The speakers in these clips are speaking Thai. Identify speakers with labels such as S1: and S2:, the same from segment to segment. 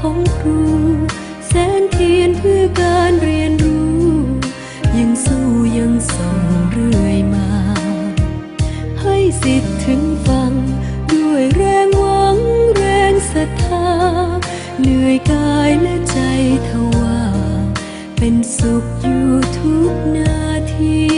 S1: ของครู แสงเทียนเพื่อการเรียนรู้ ยังสู้ยังส่องเรื่อยมา ให้สิทธิ์ถึงฟัง ด้วยแรงหวังแรงศรัทธา เหนื่อยกายและใจทว่า เป็นสุขอยู่ทุกนาที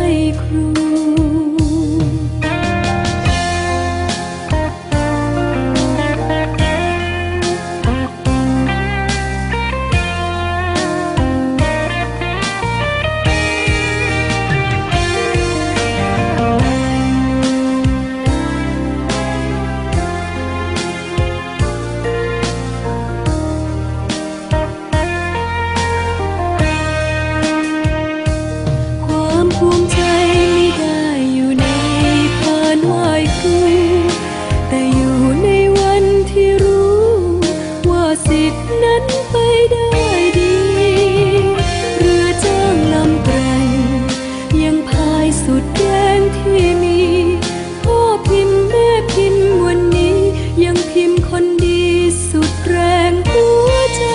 S1: ้ สิทธิ์นั้นไปได้ดี เรือจ้างลำแกร่งยังพายสุดแรงที่มี พ่อพิมพ์แม่พิมพ์วันนี้ ยังพิมพ์คนดีสุดแรงหัวใจ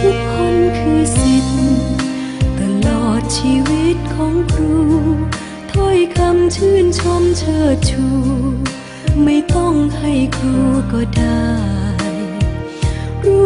S1: ทุกคนคือสิทธิ์ตลอดชีวิตของครู ถ้อยคำชื่นชมเชิดชู ไม่ต้องให้ครูก็ได้รู้